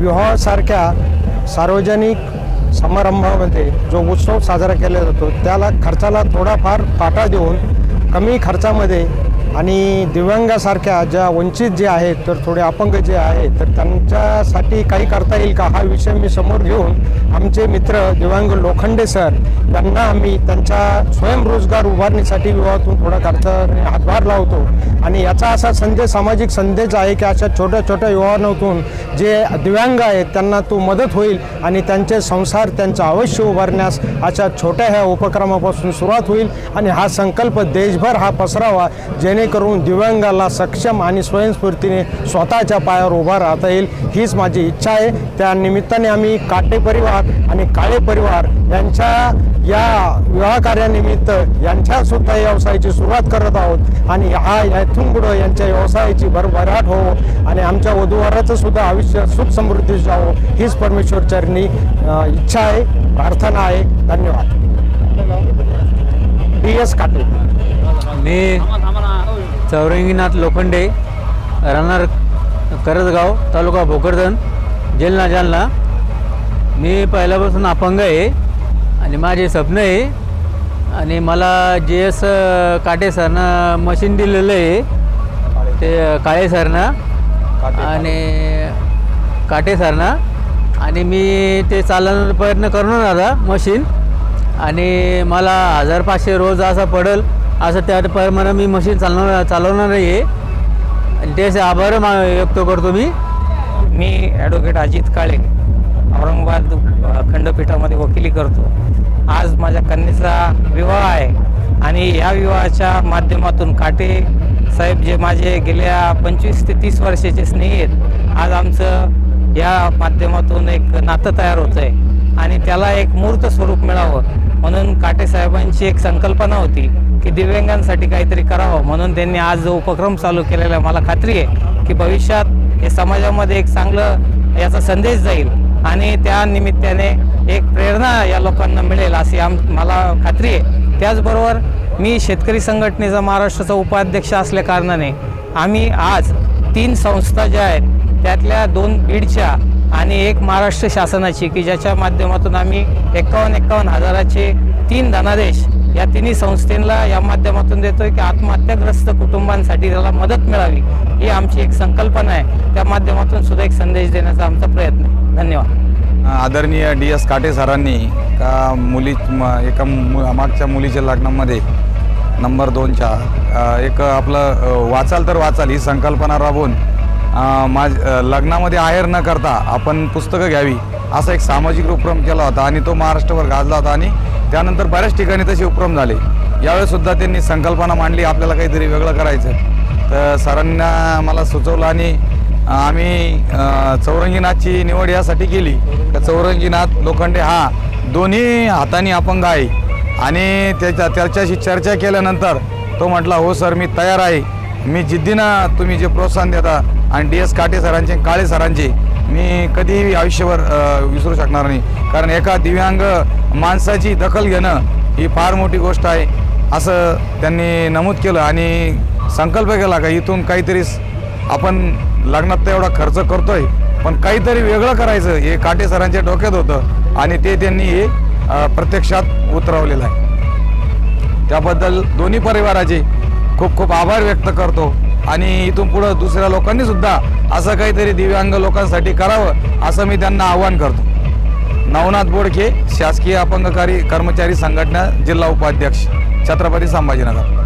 विवाहासारख्या सार्वजनिक समारंभामध्ये जो उत्सव साजरा केला जातो त्याला खर्चाला थोडाफार फाटा देऊन कमी खर्चामध्ये आणि दिव्यांगासारख्या ज्या वंचित जे आहेत तर थोडे अपंग जे आहेत तर त्यांच्यासाठी काही करता येईल का? हा विषय मी समोर घेऊन आमचे मित्र दिव्यांग लोखंडे सर यांना आम्ही त्यांच्या स्वयंरोजगार उभारणीसाठी विवाहातून थोडा करता हातभार लावतो. आणि याचा असा संदेश सामाजिक संदेश आहे की अशा छोट्या छोट्या विवाहातून जे दिव्यांग आहेत त्यांना तो मदत होईल आणि त्यांचे संसार त्यांचं अवश्य उभारण्यास अशा छोट्या ह्या उपक्रमापासून सुरुवात होईल. आणि हा संकल्प देशभर हा पसरावा जेणेकरून दिव्यांगाला सक्षम आणि स्वयंस्फूर्तीने स्वतःच्या पायावर उभा राहता येईल हीच माझी इच्छा आहे. त्या निमित्ताने आम्ही काटे परिवार आणि काळे परिवार यांच्या या विवाह कार्यानिमित्त यांच्यासुद्धा व्यवसायाची सुरुवात करत आहोत. आणि हा यातून पुढं यांच्या व्यवसायाची भरभराट हो आणि आमच्या वधूवराचं सुद्धा आयुष्य सुख समृद्धी जावो हीच परमेश्वर चरणी इच्छा आहे प्रार्थना आहे. धन्यवाद. डी एस काटे. मी चौरंगीनाथ लोखंडे राहणार करजगाव तालुका भोकरदन जालना जालना. मी पहिल्यापासून अपंग आहे आणि माझे स्वप्न आहे आणि मला जे एस काटे सरनं मशीन दिलेलं आहे ते काळे सरनं आणि काटे सरनं. आणि मी ते चालवण्याचा प्रयत्न करणार आता मशीन आणि मला हजार पाचशे रोज असं पडेल असं त्या प्रमाणे मी मशीन चालवणार चालवणार आहे आणि त्याचे आभार मा व्यक्त करतो मी. मी ॲडव्होकेट अजित काळे औरंगाबाद खंडपीठामध्ये वकिली करतो. आज माझ्या कन्येचा विवाह आहे आणि या विवाहाच्या माध्यमातून काटे साहेब जे माझे गेल्या पंचवीस ते तीस वर्षाचे स्नेही आहेत आज आमचं या माध्यमातून एक नातं तयार होतं आहे आणि त्याला एक मूर्त स्वरूप मिळावं म्हणून काटे साहेबांची एक संकल्पना होती. की दिव्यांगांसाठी काहीतरी करावं म्हणून त्यांनी आज जो उपक्रम चालू केलेला आहे मला खात्री आहे की भविष्यात हे समाजामध्ये एक चांगलं याचा संदेश जाईल आणि त्या निमित्ताने एक प्रेरणा या लोकांना मिळेल अशी आम मला खात्री आहे. त्याचबरोबर मी शेतकरी संघटनेचा महाराष्ट्राचा उपाध्यक्ष असल्या कारणाने आम्ही आज तीन संस्था ज्या आहेत त्यातल्या दोन बीडच्या आणि एक महाराष्ट्र शासनाची की ज्याच्या माध्यमातून आम्ही एकावन्न एकावन्न हजाराचे तीन धनादेश या तिन्ही संस्थेला या माध्यमातून देतोय की आत्महत्याग्रस्त कुटुंबांसाठी त्याला मदत मिळावी ही आमची एक संकल्पना आहे. त्या माध्यमातून सुद्धा एक संदेश देण्याचा आमचा प्रयत्न आहे. धन्यवाद. आदरणीय डी एस काटे सरांनी का मुली एका मु- मागच्या मुलीच्या लग्नामध्ये नंबर दोनच्या एक आपलं वाचाल तर वाचाल ही संकल्पना राबवून माझ लग्नामध्ये आहेर न करता आपण पुस्तकं घ्यावी असा एक सामाजिक उपक्रम केला होता आणि तो महाराष्ट्रभर गाजला होता आणि त्यानंतर बऱ्याच ठिकाणी तसे उपक्रम झाले. यावेळेसुद्धा त्यांनी संकल्पना मांडली आपल्याला काहीतरी वेगळं करायचं. तर सरांना मला सुचवलं आणि आम्ही चौरंगीनाथची निवड यासाठी केली. तर चौरंगीनाथ लोखंडे हा दोन्ही हाताने अपंग आहे. आणि त्याच्या त्याच्याशी चर्चा केल्यानंतर तो म्हटला हो सर मी तयार आहे. मी जिद्दीनं तुम्ही जे प्रोत्साहन देता आणि डी एस काटे सरांचे काळे सरांचे मी कधीही आयुष्यभर विसरू शकणार नाही. कारण एका दिव्यांग माणसाची दखल घेणं ही फार मोठी गोष्ट आहे असं त्यांनी नमूद केलं. आणि संकल्प केला का इथून काहीतरी आपण लग्नात तर एवढा खर्च करतोय पण काहीतरी वेगळं करायचं. हे काटे सरांच्या डोक्यात होतं आणि ते त्यांनी हे प्रत्यक्षात उतरवलेलं आहे. त्याबद्दल दोन्ही परिवाराचे खूप खूप आभार व्यक्त करतो. आणि इथून पुढं दुसऱ्या लोकांनी सुद्धा असं काहीतरी दिव्यांग लोकांसाठी करावं असं मी त्यांना आव्हान करतो. नवनाथ बोडके शासकीय अपंगकारी कर्मचारी संघटना जिल्हा उपाध्यक्ष छत्रपती संभाजीनगर.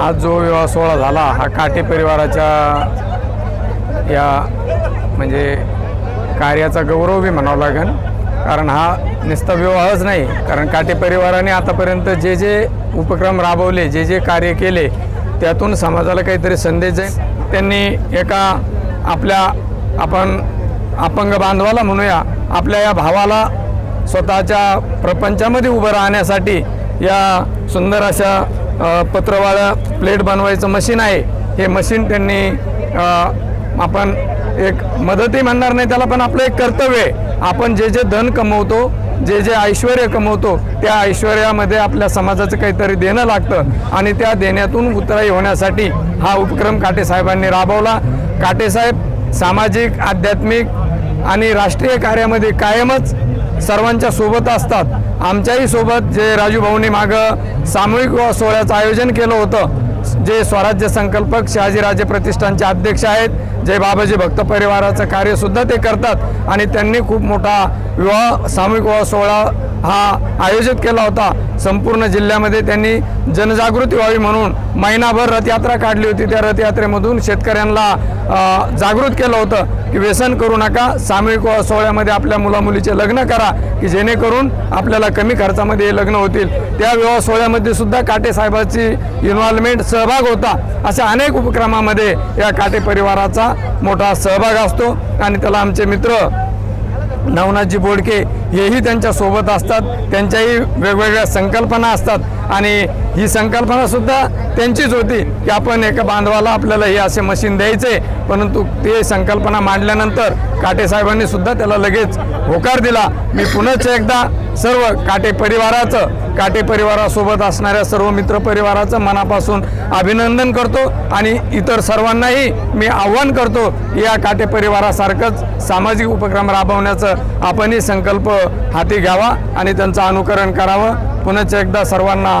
आज जो विवाह सोहळा झाला हा काटे परिवाराच्या या म्हणजे कार्याचा गौरव बी म्हणावं लागेल. कारण हा नुसता विवाहच नाही. कारण काटे परिवाराने आतापर्यंत जे जे उपक्रम राबवले जे जे कार्य केले त्यातून समाजाला काहीतरी संदेश जाईल. त्यांनी एका आपल्या आपण अपंग बांधवाला म्हणूया आपल्या या भावाला स्वतःच्या प्रपंचामध्ये उभं राहण्यासाठी या सुंदर अशा अ, पत्रवाळ्या प्लेट बनवायचं मशीन आहे. हे मशीन त्यांनी आपण एक मदतही म्हणणार नाही त्याला पण आपलं एक कर्तव्य आहे. आपण जे जे धन कमवतो जे जे ऐश्वर कमवतो त्या ऐश्वर्यामध्ये आपल्या समाजाचं काहीतरी देणं लागतं आणि त्या देण्यातून उतराई होण्यासाठी हा उपक्रम काटेसाहेबांनी राबवला. काटेसाहेब सामाजिक आध्यात्मिक आणि राष्ट्रीय कार्यामध्ये कायमच सर्वांच्या सोबत असतात. आमच्याही सोबत जे राजू भाऊनी मागं सामूहिक सोहळ्याचं आयोजन केलं होतं. जे स्वराज्य संकल्पक शहाजीराजे प्रतिष्ठानचे अध्यक्ष आहेत जय बाबाजी भक्त परिवाराचं कार्यसुद्धा ते करतात. आणि त्यांनी खूप मोठा विवाह सामूहिक विवाह सोहळा हा आयोजित केला होता. संपूर्ण जिल्ह्यामध्ये त्यांनी जनजागृती व्हावी म्हणून महिनाभर रथयात्रा काढली होती. त्या रथयात्रेमधून शेतकऱ्यांना जागृत केलं होतं की व्यसन करू नका. सामूहिक सोहळ्यामध्ये आपल्या मुलामुलीचे लग्न करा की जेणेकरून आपल्याला कमी खर्चामध्ये हे लग्न होतील. त्या विवाह सोहळ्यामध्ये सुद्धा काटे साहेबाची इन्व्हॉल्वमेंट सहभाग होता. अशा अनेक उपक्रमामध्ये या काटे परिवाराचा मोठा सहभाग असतो. आणि त्याला आमचे मित्र नवनाथजी बोडके हेही त्यांच्यासोबत असतात. त्यांच्याही वेगवेगळ्या संकल्पना असतात. आणि ही संकल्पना सुद्धा त्यांचीच होती की आपण एका बांधवाला आपल्याला हे असे मशीन द्यायचे परंतु ते संकल्पना मांडल्यानंतर काटे साहेबांनी सुद्धा त्याला लगेच होकार दिला. मी पुन्हाच एकदा सर्व काटे परिवाराचं काटे परिवारासोबत असणाऱ्या सर्व मित्र परिवाराचं मनापासून अभिनंदन करतो आणि इतर सर्वांनाही मी आव्हान करतो की या काटे परिवारासारखंच सामाजिक उपक्रम राबवण्याचं आपणही संकल्प हाती घ्यावा आणि त्यांचं अनुकरण करावं. पुन्हाच एकदा सर्वांना